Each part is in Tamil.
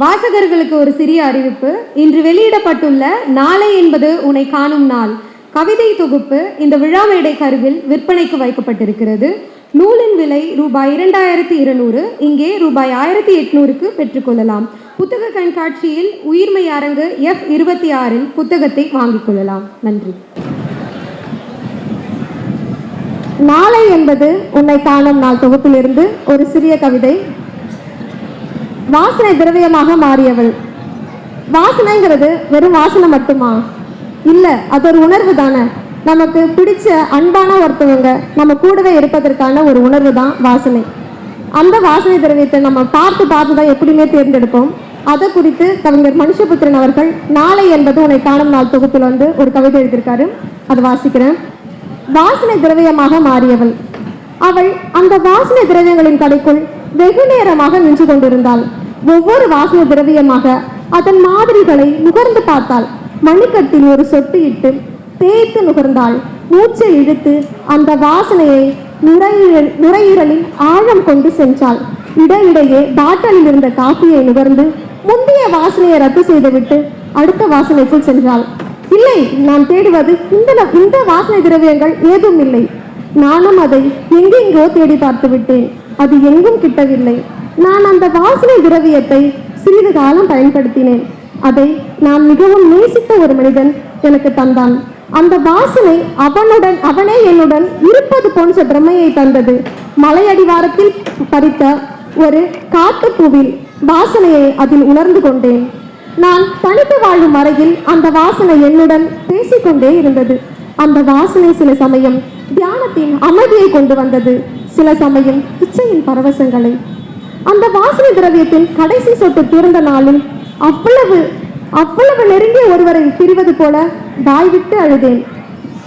வாசகர்களுக்கு ஒரு சிறிய அறிவிப்பு. இன்று வெளியிடப்பட்டுள்ள நாளை என்பது உன்னை காணும் நாள் கவிதை தொகுப்பு இந்த விழா மேடை கருவில் விற்பனைக்கு வைக்கப்பட்டிருக்கிறது. நூலின் விலை ரூபாய் இரண்டாயிரத்தி இருநூறு இங்கே ரூபாய் ஆயிரத்தி எட்நூறுக்கு பெற்றுக்கொள்ளலாம் புத்தக கண்காட்சியில் உயிர்மை அரங்கு எஃப் இருபத்தி ஆறில் புத்தகத்தை வாங்கிக் கொள்ளலாம். நன்றி. நாளை என்பது உன்னை காணும் நாள் தொகுப்பிலிருந்து ஒரு சிறிய கவிதை வாசனை திரவியமாக மாறியவள். வாசனைங்கிறது வெறும் வாசனை மட்டுமா? இல்லை அது ஒரு உணர்வு தானே. நமக்கு பிடிச்ச அன்பான ஒருத்தவங்க நம்ம கூடவே இருப்பதற்கான ஒரு உணர்வு தான் வாசனை. அந்த வாசனை திரவியத்தை நம்ம பார்த்து பார்த்து தான் எப்படியுமே தேர்ந்தெடுப்போம். அதை குறித்து கவிஞர் மனுஷபுத்திரன் அவர்கள் நாளை என்பது உன்னை காணும் நாள் தொகுப்பில் வந்து ஒரு கவிதை எழுதியிருக்காரு. அதை வாசிக்கிறேன். வாசனை திரவியமாக மாறியவள். அவள் அந்த வாசனை திரவியங்களின் கடைக்குள் வெகு நேரமாக நின்று கொண்டிருந்தாள் ஒவ்வொரு வாசனை திரவியமாக அதன் மாதிரிகளை நுகர்ந்து பார்த்தாள். மணிக்கட்டில் ஒரு சொட்டு இட்டு தேய்த்து நுகர்ந்தாள். மூச்சை இழுத்து அந்த வாசனையை நுரையீரல் நுரையீரலில் ஆழம் கொண்டு சென்றாள். இடையிடையே பாட்டலில் இருந்த காஃபியை நுகர்ந்து முந்தைய வாசனையை ரத்து செய்துவிட்டு அடுத்த வாசனைக்குள் சென்றாள். இல்லை நான் தேடுவது இந்த இந்த வாசனை திரவியங்கள் ஏதும் இல்லை. நானும் அதை எங்கெங்கோ தேடி பார்த்து விட்டேன் அது எங்கும் கிட்டவில்லை. நான் அந்த வாசனை திரவியத்தை சிறிது காலம் பயன்படுத்தினேன். அதை நான் மிகவும் நேசித்த ஒரு மனிதன் எனக்கு தந்தான். அந்த வாசனை அவனுடன் அவனே என்னுடன் இருப்பது போன்ற பிரமையை தந்தது. மலையடிவாரத்தில் பறித்த ஒரு காட்டுப்பூவில் வாசனையை அதில் உணர்ந்து கொண்டேன். நான் தனித்து வாழும் வரையில் அந்த வாசனை என்னுடன் பேசிக்கொண்டே இருந்தது. அந்த வாசனை சில சமயம் தியானத்தின் அமைதியை கொண்டு வந்தது. சில சமயம் இச்சையின் பரவசங்களை. அந்த வாசனை திரவியத்தின் கடைசி சொட்டு தீர்ந்த நாளில் அவ்வளவு அவ்வளவு நெருங்கிய ஒருவரை பிரிவது போல வாய்விட்டு அழுதேன்.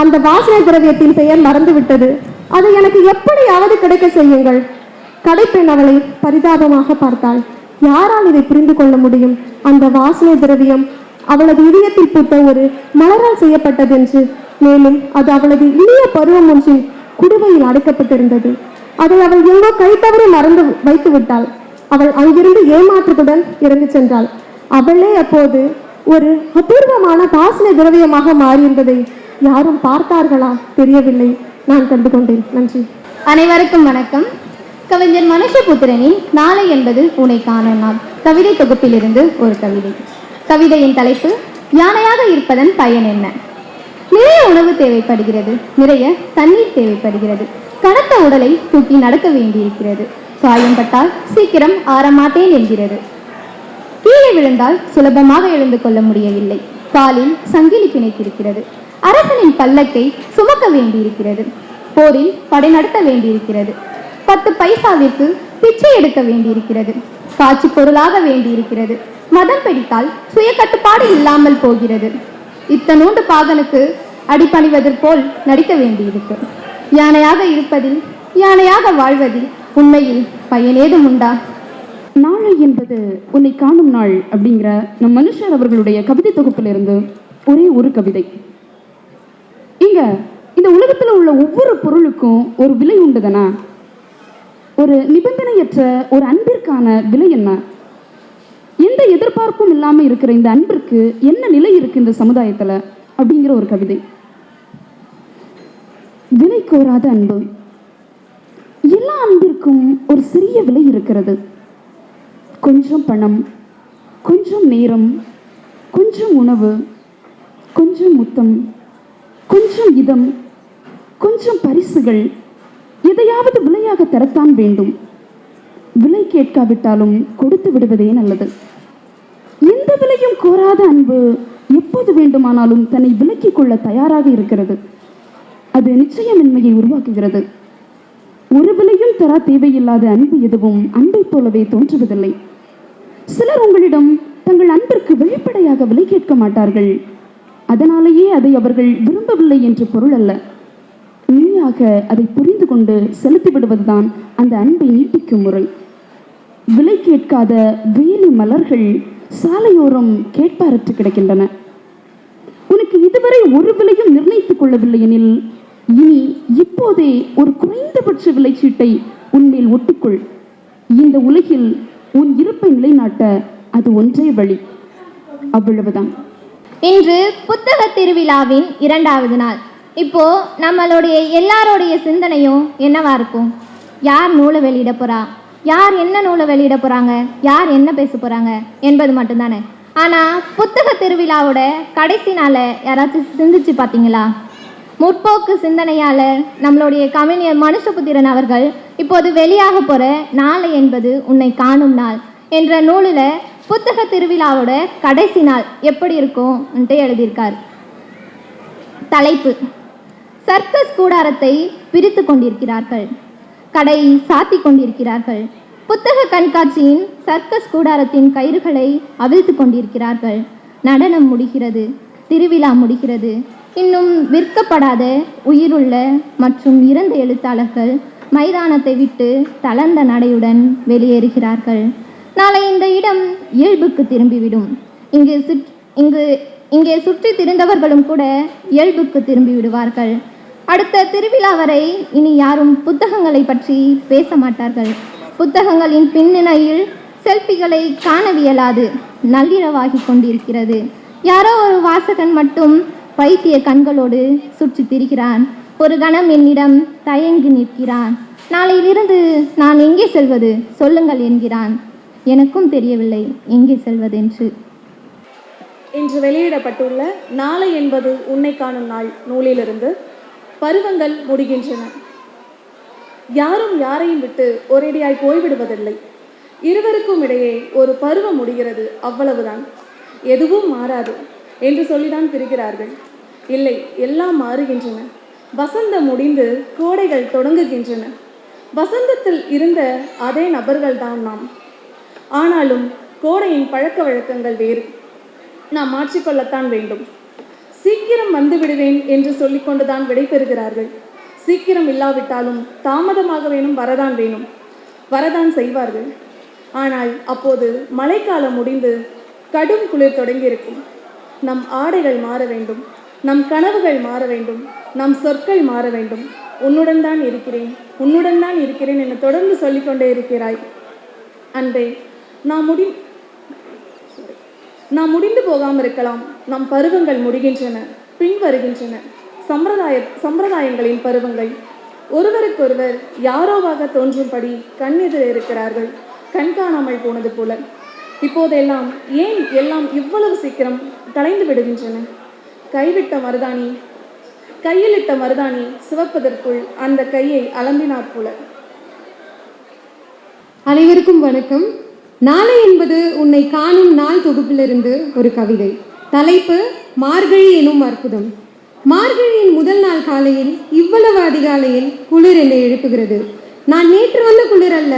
அந்த வாசனை திரவியத்தின் பெயர் மறந்துவிட்டது. அதை எனக்கு எப்படியாவது கிடைக்க செய்யுங்கள். கடைப்பெண் அவளை பரிதாபமாக பார்த்தாள். யாரால் இதை புரிந்து கொள்ள முடியும்? அந்த வாசனை திரவியம் அவளது இதயத்தில் பூத்த ஒரு மலரால் செய்யப்பட்டதென்று. மேலும் அது அவளது இனிய பருவம் ஒன்றின் குடுவையில் அடைக்கப்பட்டிருந்தது. அதை அவள் எங்கோ கை தவறி மறந்து வைத்து விட்டாள். அவள் அங்கிருந்து ஏமாற்றத்துடன் இறந்து சென்றாள். அவளே அப்போது ஒரு அபூர்வமான பாசன திரவியமாக மாறியிருந்ததை யாரும் பார்த்தார்களா? தெரியவில்லை. நான் கண்டு கொண்டேன் நன்றி. அனைவருக்கும் வணக்கம். கவிஞர் மனுஷபுத்திரனின் நாளை என்பது உனை காணும் நாள் கவிதை தொகுப்பிலிருந்து ஒரு கவிதை. கவிதையின் தலைப்பு யானையாக இருப்பதன் பயன் என்ன? நிறைய உணவு தேவைப்படுகிறது. நிறைய தண்ணீர் தேவைப்படுகிறது. கனத்த உடலை தூக்கி நடக்க வேண்டியிருக்கிறது. காயம்பட்டால் சீக்கிரம் ஆறமாட்டேன் என்கிறது. கீழே விழுந்தால் சுலபமாக எழுந்து கொள்ள முடியவில்லை. காலில் சங்கிலி பிணைத்திருக்கிறது. அரசனின் பல்லக்கை சுமக்க வேண்டியிருக்கிறது. போரில் படை நடத்த வேண்டியிருக்கிறது. பத்து பைசாவிற்கு பிச்சை எடுக்க வேண்டியிருக்கிறது. காட்சி பொருளாக வேண்டியிருக்கிறது. மதம் பிடித்தால் சுய கட்டுப்பாடு இல்லாமல் போகிறது. இத்தனூண்டு பாகனுக்கு அடிபணிவதற் போல் நடிக்க வேண்டியிருக்கு. யானையாக இருப்பதில் யானையாக வாழ்வதில் உண்மையில் பயனேதும் உண்டா? நாளை என்பது உன்னை காணும் நாள் அப்படிங்கிற நம் மனுஷர் அவர்களுடைய கவிதை தொகுப்பிலிருந்து ஒரே ஒரு கவிதை. இங்க இந்த உலகத்தில் உள்ள ஒவ்வொரு பொருளுக்கும் ஒரு விலை உண்டுதானா? ஒரு நிபந்தனையற்ற ஒரு அன்பிற்கான விலை என்ன? எந்த எதிர்பார்ப்பும் இல்லாமல் இருக்கிற இந்த அன்பிற்கு என்ன நிலை இருக்கு இந்த சமுதாயத்தில் அப்படிங்கிற ஒரு கவிதை. விலை கோராத அன்பு. எல்லா அன்பிற்கும் ஒரு சிறிய விலை இருக்கிறது. கொஞ்சம் பணம் கொஞ்சம் நேரம் கொஞ்சம் உணவு கொஞ்சம் முத்தம் கொஞ்சம் இதம் கொஞ்சம் பரிசுகள் எதையாவது விலையாக தரத்தான் வேண்டும். விலை கேட்காவிட்டாலும் கொடுத்து விடுவதே நல்லது. எந்த விலையும் கோராத அன்பு எப்போது வேண்டுமானாலும் தன்னை விலக்கிக் கொள்ள தயாராக இருக்கிறது. அது நிச்சயமின்மையை உருவாக்குகிறது. ஒரு விலையும் தர தேவையில்லாத அன்பு எதுவும் அன்பைப் போலவே தோன்றுவதில்லை. சிலர் உங்களிடம் தங்கள் அன்பிற்கு வெளிப்படையாக விலை கேட்க மாட்டார்கள். அதனாலேயே அதை அவர்கள் விரும்பவில்லை என்று பொருள் அல்ல. மெய்யாக அதை புரிந்து கொண்டு செலுத்தி விடுவதுதான் அந்த அன்பை நீட்டிக்கும் முறை. விலை கேட்காத வேலி மலர்கள் சாலையோரம் கேட்பாரற்று கிடக்கின்றன. உனக்கு இதுவரை ஒரு விலையும் நிர்ணயித்துக் கொள்ளவில்லை எனில் இனி இப்போதே ஒரு குறைந்தபட்ச விலைச்சீட்டை உன்மேல் ஒட்டிக்கொள். இந்த உலகில் உன் இருப்பை நிலைநாட்ட அது ஒன்றே வழி. அவ்வளவுதான். இன்று புத்தக திருவிழாவின் இரண்டாவது நாள். இப்போ நம்மளுடைய எல்லாருடைய சிந்தனையும் என்னவா இருக்கும்? யார் நூலை வெளியிட போறா? யார் என்ன நூலை வெளியிட போறாங்க? யார் என்ன பேச போறாங்க? என்பது மட்டும்தானே. ஆனா புத்தக திருவிழாவோட கடைசி நாளை யாராச்சும் சிந்திச்சு பார்த்தீங்களா? முற்போக்கு சிந்தனையாளர் நம்மளுடைய கவிஞர் மனுஷபுத்திரன் அவர்கள் இப்போது வெளியாக போற நாளை என்பது உன்னை காணும் நாள் என்ற நூலில் புத்தக திருவிழாவோட கடைசி நாள் எப்படி இருக்கும்ன்ட்டு எழுதியிருக்கார். தலைப்பு. சர்க்கஸ் கூடாரத்தை பிரித்து கொண்டிருக்கிறார்கள். கடை சாத்தி கொண்டிருக்கிறார்கள். புத்தக கண்காட்சியின் சர்க்கஸ் கூடாரத்தின் கயிறுகளை அவிழ்த்து கொண்டிருக்கிறார்கள். நடனம் முடிகிறது. திருவிழா முடிகிறது. இன்னும் விற்கப்படாத உயிருள்ள மற்றும் இறந்த எழுத்தாளர்கள் மைதானத்தை விட்டு தளர்ந்த நடையுடன் வெளியேறுகிறார்கள். நாளை இந்த இடம் இயல்புக்கு திரும்பிவிடும். இங்கு சுற் இங்கு இங்கே சுற்றி திரிந்தவர்களும் கூட இயல்புக்கு திரும்பி விடுவார்கள் அடுத்த திருவிழா வரை இனி யாரும் புத்தகங்களை பற்றி பேச மாட்டார்கள். புத்தகங்களின் பின்னணியில் செல்ஃபிகளை காணவியலாது நள்ளிரவாகி கொண்டிருக்கிறது. யாரோ ஒரு வாசகன் மட்டும் பைத்திய கண்களோடு சுற்றி திரிகிறான். ஒரு கணம் என்னிடம் தயங்கி நிற்கிறான். நாளையிலிருந்து நான் எங்கே செல்வது? சொல்லுங்கள் என்கிறான். எனக்கும் தெரியவில்லை. எங்கே செல்வதென்று. இன்று வெளியிடப்பட்டுள்ள நாளை என்பது உன்னை காணும் நாள் நூலிலிருந்து பருவங்கள் முடிகின்றன. யாரும் யாரையும் விட்டு ஒரேடியாய் போய்விடுவதில்லை. இருவருக்கும் இடையே ஒரு பருவம் முடிகிறது. அவ்வளவுதான். எதுவும் மாறாது. என்று சொல்லிதான் பிரிகிறார்கள். இல்லை எல்லாம் மாறுகின்றன. வசந்தம் முடிந்து கோடைகள் தொடங்குகின்றன. வசந்தத்தில் இருந்த அதே நபர்கள்தான் நாம். ஆனாலும் கோடையின் பழக்க வழக்கங்கள் வேறு. நாம் மாற்றிக்கொள்ளத்தான் வேண்டும். சீக்கிரம் வந்து விடுவேன் என்று சொல்லிக்கொண்டுதான் விடைபெறுகிறார்கள் சீக்கிரம் இல்லாவிட்டாலும் தாமதமாக வேணும் வரதான் வேணும். வரதான் செய்வார்கள். ஆனால் அப்போது மழைக்காலம் முடிந்து கடும் குளிர் தொடங்கியிருக்கும். நம் ஆடைகள் மாற வேண்டும் நம் கனவுகள் மாற வேண்டும் நம் சொற்கள் மாற வேண்டும். உன்னுடன் தான் இருக்கிறேன் உன்னுடன் தான் இருக்கிறேன் என தொடர்ந்து சொல்லிக்கொண்டே இருக்கிறாய். அன்பே நாம் முடி நாம் முடிந்து போகாமல் இருக்கலாம். நம் பருவங்கள் முடிகின்றன பின் வருகின்றன. சம்பிரதாய சம்பிரதாயங்களின் பருவங்கள். ஒருவருக்கொருவர் யாரோவாக தோன்றும்படி கண்ணெதிர இருக்கிறார்கள் கண் காணாமல் போனது போல. இப்போதெல்லாம் ஏன் எல்லாம் இவ்வளவு சீக்கிரம் கலைந்து விடுகின்றன? கைவிட்ட மருதாணி கையிலிட்ட மருதாணி சிவப்பதற்குள் அந்த கையை அலம்பினாற் போல. அனைவருக்கும் வணக்கம். நாளை என்பது உன்னை காணும் நாள் தொகுப்பிலிருந்து ஒரு கவிதை. தலைப்பு மார்கழி எனும் அற்புதம். மார்கழியின் முதல் நாள் காலையில் இவ்வளவு அதிகாலையில் குளிர் என்னை எழுப்புகிறது. நான் நேற்று வந்த குளிர் அல்ல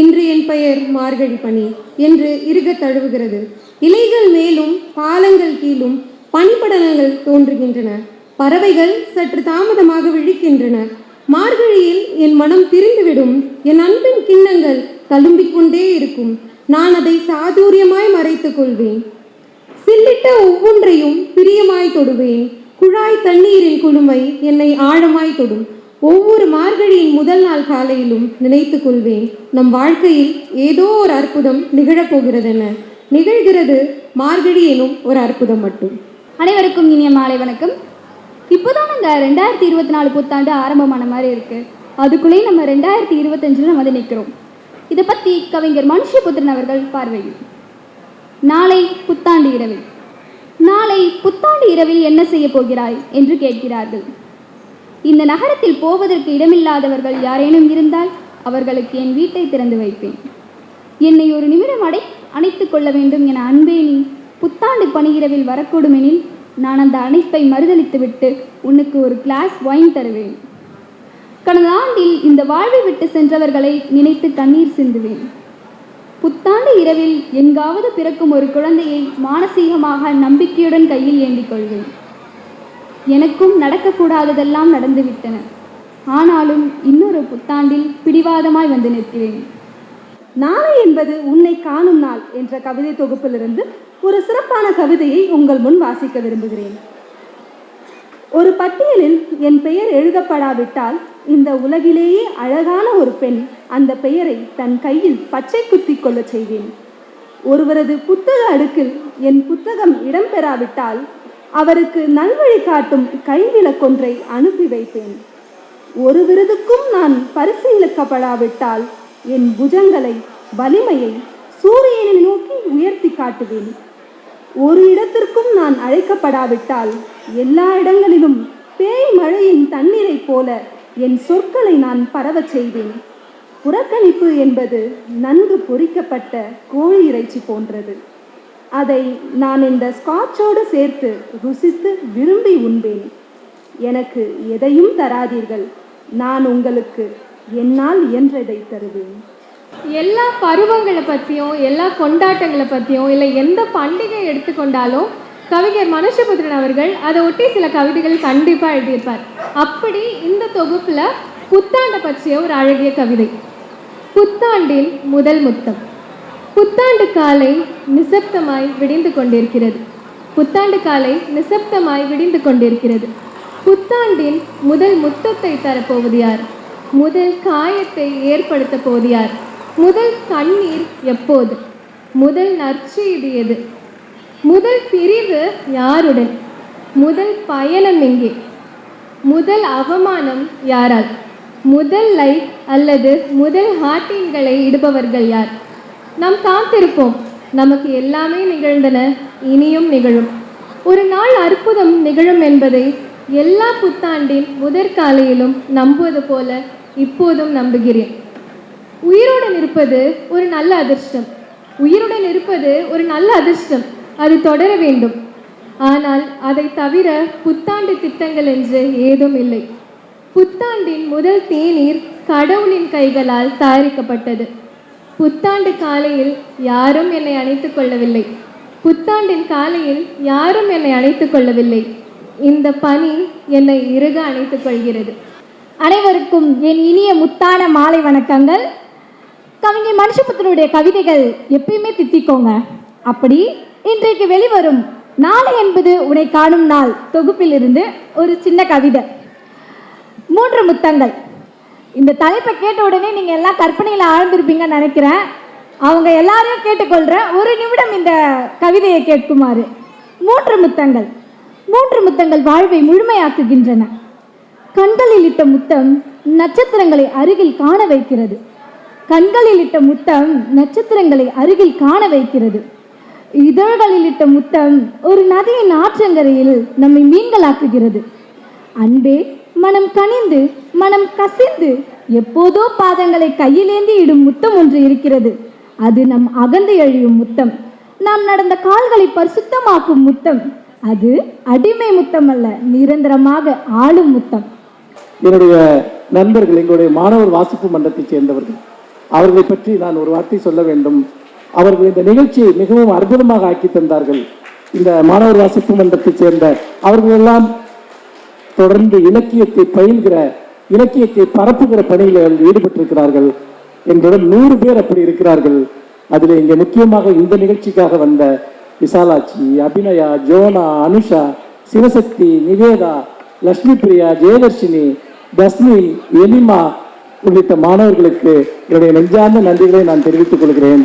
இன்று என் பெயர் மார்கழி பனி என்று இருக தழுவுகிறது. இலைகள் மேலும் பாலங்கள் கீழும் பனிப்படலங்கள் தோன்றுகின்றன. பறவைகள் சற்று தாமதமாக விழிக்கின்றன. மார்கழியில் என் மனம் திரிந்துவிடும் என் அன்பின் கிண்ணங்கள் தழும்பிக் கொண்டே இருக்கும். நான் அதை சாதுரியமாய் மறைத்துக் கொள்வேன். சில்லிட்ட ஒவ்வொன்றையும் பிரியமாய் தொடுவேன். குழாய் தண்ணீரின் குழுமை என்னை ஆழமாய் தொடும். ஒவ்வொரு மார்கழியின் முதல் நாள் காலையிலும் நினைத்து கொள்வேன் நம் வாழ்க்கையில் ஏதோ ஒரு அற்புதம் நிகழப்போகிறதென. நிகழ்கிறது மார்கழி எனும் ஒரு அற்புதம் மட்டும். அனைவருக்கும் இனிய மாலை வணக்கம். இப்போதான் அங்கே ரெண்டாயிரத்தி இருபத்தி நாலு புத்தாண்டு ஆரம்பமான மாதிரி இருக்கு. அதுக்குள்ளேயே நம்ம ரெண்டாயிரத்தி இருபத்தஞ்சில் நம்ம வந்து நிற்கிறோம் இதை பற்றி கவிஞர் மனுஷபுத்திரன் அவர்கள் பார்வையில். நாளை புத்தாண்டு இரவில். நாளை புத்தாண்டு இரவில் என்ன செய்ய போகிறாய் என்று கேட்கிறார்கள். இந்த நகரத்தில் போவதற்கு இடமில்லாதவர்கள் யாரேனும் இருந்தால் அவர்களுக்கு என் வீட்டை திறந்து வைப்பேன். என்னை ஒரு நிமிடம் அடை அணைத்துக் கொள்ள வேண்டும் என அன்பே நீ புத்தாண்டு பணியிரவில் வரக்கூடுமெனில் நான் அந்த அணைப்பை மறுதளித்துவிட்டு உனக்கு ஒரு கிளாஸ் ஒயின் தருவேன். கடந்த ஆண்டில் இந்த வாழ்வை விட்டு சென்றவர்களை நினைத்து கண்ணீர் சிந்துவேன். புத்தாண்டு இரவில் எங்காவது பிறக்கும் ஒரு குழந்தையை மானசீகமாக நம்பிக்கையுடன் கையில் ஏந்திக் கொள்வேன். எனக்கும் நடக்கக்கூடாததெல்லாம் நடந்துவிட்டன. ஆனாலும் இன்னொரு புத்தாண்டில் பிடிவாதமாய் வந்து நிற்கிறேன். நாளை என்பது உன்னை காணும் நாள் என்ற கவிதை தொகுப்பிலிருந்து ஒரு சிறப்பான கவிதையை உங்கள் முன் வாசிக்க விரும்புகிறேன். ஒரு பட்டியலில் என் பெயர் எழுதப்படாவிட்டால் இந்த உலகிலேயே அழகான ஒரு பெண் அந்த பெயரை தன் கையில் பச்சை குத்தி கொள்ளச் செய்வேன். ஒருவரது புத்தக அடுக்கில் என் புத்தகம் இடம்பெறாவிட்டால் அவருக்கு நல்வழி காட்டும் கைவிளக்கொன்றை அனுப்பி வைப்பேன். ஒரு விருதுக்கும் நான் பரிசீலிக்கப்படாவிட்டால் என் புஜங்களை வலிமையை சூரியனை நோக்கி உயர்த்தி காட்டுவேன். ஒரு இடத்திற்கும் நான் அழைக்கப்படாவிட்டால் எல்லா இடங்களிலும் பேய் மழையின் தண்ணீரைப் போல என் சொற்களை நான் பரவச் செய்வேன். புறக்கணிப்பு என்பது நன்கு பொறிக்கப்பட்ட கோழி இறைச்சி போன்றது. அதை நான் இந்த ஸ்காட்சோடு சேர்த்து ருசித்து விரும்பி உண்பேன். எனக்கு எதையும் தராதீர்கள். நான் உங்களுக்கு என்னால் இயன்றதை தருவேன். எல்லா பருவங்களை பற்றியும் எல்லா கொண்டாட்டங்களை பற்றியும் இல்லை எந்த பண்டிகை எடுத்துக்கொண்டாலும் கவிஞர் மனுஷபுத்திரன் அவர்கள் அதை ஒட்டி சில கவிதைகள் கண்டிப்பாக எழுதியிருப்பார். அப்படி இந்த தொகுப்பில் புத்தாண்டை பற்றிய ஒரு அழகிய கவிதை. புத்தாண்டின் முதல் முத்தம். புத்தாண்டு காலை நிசப்தமாய் விடிந்து கொண்டிருக்கிறது. புத்தாண்டு காலை நிசப்தமாய் விடிந்து கொண்டிருக்கிறது. புத்தாண்டின் முதல் முத்தத்தை தரப்போவது யார்? முதல் காயத்தை ஏற்படுத்த போவது யார்? முதல் கண்ணீர் எப்போது? முதல் நற்செய்தி எது? முதல் பிரிவு யாருடன்? முதல் பயணம் எங்கே? முதல் அவமானம் யாரால்? முதல் லைக் அல்லது முதல் ஹார்டின்களை இடுபவர்கள் யார்? நாம் காத்திருப்போம். நமக்கு எல்லாமே நிகழ்ந்தன இனியும் நிகழும். ஒரு நாள் அற்புதம் நிகழும் என்பதை எல்லா புத்தாண்டின் முதற்காலையிலும் நம்புவது போல இப்போதும் நம்புகிறேன். உயிருடன் இருப்பது ஒரு நல்ல அதிர்ஷ்டம். உயிருடன் இருப்பது ஒரு நல்ல அதிர்ஷ்டம். அது தொடர வேண்டும். ஆனால் அதை தவிர புத்தாண்டு திட்டங்கள் என்று ஏதும் இல்லை. புத்தாண்டின் முதல் தேநீர் கடவுளின் கைகளால் தயாரிக்கப்பட்டது. புத்தாண்டு காலையில் யாரும் என்னை அணைத்துக் கொள்ளவில்லை. புத்தாண்டின் காலையில் யாரும் என்னை அணைத்துக் கொள்ளவில்லை. இந்த பணி என்னை இறுக அணைத்துக் கொள்கிறது. அனைவருக்கும் என் இனிய முத்தான மாலை வணக்கங்கள். கவிஞர் மனுஷபுத்தனுடைய கவிதைகள் எப்பயுமே தித்திக்கோங்க. அப்படி இன்றைக்கு வெளிவரும் நாளை என்பது உன்னை காணும் நாள் தொகுப்பிலிருந்து ஒரு சின்ன கவிதை. மூன்று முத்தங்கள். இந்த தலைப்பை கேட்ட உடனே நீங்கள் எல்லாம் கற்பனையில் ஆழ்ந்திருப்பீங்கன்னு நினைக்கிறேன். அவங்க எல்லாரையும் கேட்டுக்கொள்கிறேன் ஒரு நிமிடம் இந்த கவிதையை கேட்குமாறு. மூன்று முத்தங்கள். மூன்று முத்தங்கள் வாழ்வை முழுமையாக்குகின்றன. கண்களில் இட்ட முத்தம் நட்சத்திரங்களை அருகில் காண வைக்கிறது. கண்களில் இட்ட முத்தம் நட்சத்திரங்களை அருகில் காண வைக்கிறது. இதழ்களில் இட்ட முத்தம் ஒரு நதியின் ஆற்றங்கரையில் நம்மை மீன்களாக்குகிறது. அன்பே மனம் கனிந்து மனம் கசிந்து எப்போதோ பாதங்களை கையிலேந்தி இடும் முத்தம் ஒன்று இருக்கிறது. அது நம் அகந்து எழுயும் முத்தம். நாம் நடந்த கால்களை பரிசுத்தமாக்கும் முத்தம். அது அடிமை முத்தம் அல்ல நிரந்தரமாக ஆளும் முத்தம். என்னுடைய நண்பர்கள் எங்களுடைய மாணவர் வாசிப்பு மன்றத்தைச் சேர்ந்தவர்கள். அவர்களை பற்றி நான் ஒரு வார்த்தை சொல்ல வேண்டும். அவர்கள் இந்த நிகழ்ச்சியை மிகவும் அற்புதமாக ஆக்கி தந்தார்கள். இந்த மாணவர் வாசிப்பு மன்றத்தைச் சேர்ந்த அவர்கள் எல்லாம் தொடர்ந்து இலக்கியத்தை பயில்கிற இலக்கியத்தை பரப்புகிற பணியில் அவர்கள் ஈடுபட்டிருக்கிறார்கள். எங்களிடம் நூறு பேர் அப்படி இருக்கிறார்கள். அதில் இங்கே முக்கியமாக இந்த நிகழ்ச்சிக்காக வந்த விசாலாட்சி அபிநயா ஜோனா அனுஷா சிவசக்தி நிவேதா லக்ஷ்மி பிரியா ஜெயதர்ஷினி தஸ்மின் எலிமா உள்ளிட்ட மாணவர்களுக்கு என்னுடைய நெஞ்சார்ந்த நன்றிகளை நான் தெரிவித்துக் கொள்கிறேன்.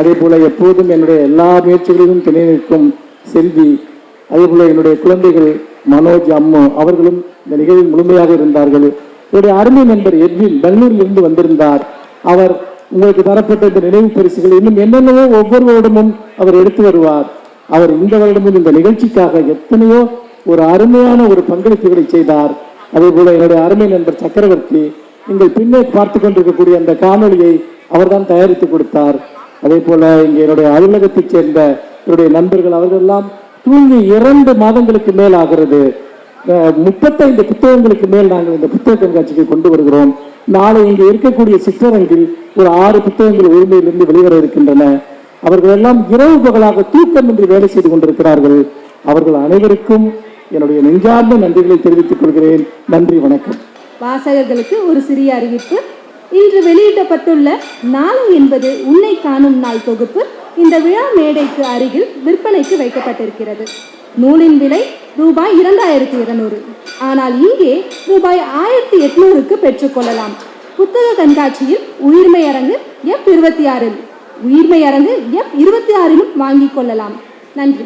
அதே போல எப்போதும் என்னுடைய எல்லா முயற்சிகளிலும் துணை நிற்கும் செல்வி அதே போல என்னுடைய குழந்தைகள் மனோஜ் அம்மு அவர்களும் இந்த நிகழ்வில் முழுமையாக இருந்தார்கள். என்னுடைய அருமை நண்பர் எட்வின் பெங்களூரில் இருந்து வந்திருந்தார். அவர் உங்களுக்கு தரப்பட்ட இந்த நினைவு பரிசுகள் இன்னும் என்னென்னவோ ஒவ்வொரு வருடமும் அவர் எடுத்து வருவார். அவர் இந்த வருடமும் இந்த நிகழ்ச்சிக்காக எத்தனையோ ஒரு அருமையான ஒரு பங்களிப்புகளை செய்தார். அதே போல என்னுடைய அருமை நண்பர் சக்கரவர்த்தி நீங்கள் பின்னே பார்த்து கொண்டிருக்கக்கூடிய அந்த காணொளியை அவர்தான் தயாரித்து கொடுத்தார். அதே போல இங்கே என்னுடைய அலுவலகத்தைச் சேர்ந்த என்னுடைய நண்பர்கள் அவர்களெல்லாம் தூங்கி இரண்டு மாதங்களுக்கு மேல் ஆகிறது. அஹ், முப்பத்தைந்து புத்தகங்களுக்கு மேல் நாங்கள் இந்த புத்தக கண்காட்சிக்கு கொண்டு வருகிறோம். நாளை இங்கே இருக்கக்கூடிய சிற்றரங்கில் ஒரு ஆறு புத்தகங்கள் உரிமையிலிருந்து வெளிவர இருக்கின்றன. அவர்கள் எல்லாம் இரவு பகலாக தூக்கமின்றி வேலை செய்து கொண்டிருக்கிறார்கள். அவர்கள் அனைவருக்கும் என்னுடைய நெஞ்சார்ந்த நன்றிகளை தெரிவித்துக் கொள்கிறேன். நன்றி வணக்கம். வாசகர்களுக்கு ஒரு சிறிய அறிவிப்பு. இன்று வெளியிடப்பட்டுள்ள நாளை என்பது உன்னை காணும் நாள் தொகுப்பு. இந்த விழா மேடைக்கு அருகில் விற்பனைக்கு வைக்கப்பட்டிருக்கிறது. நூலின் விலை ரூபாய் இரண்டாயிரத்தி இருநூறு. ஆனால் இங்கே ரூபாய் ஆயிரத்தி எட்நூறுக்கு பெற்றுக்கொள்ளலாம் புத்தக கண்காட்சியில் உயிர்மை அரங்கு எஃப் இருபத்தி ஆறில். உயிர்மை அரங்கு எஃப் இருபத்தி ஆறிலும் வாங்கிக் கொள்ளலாம். நன்றி.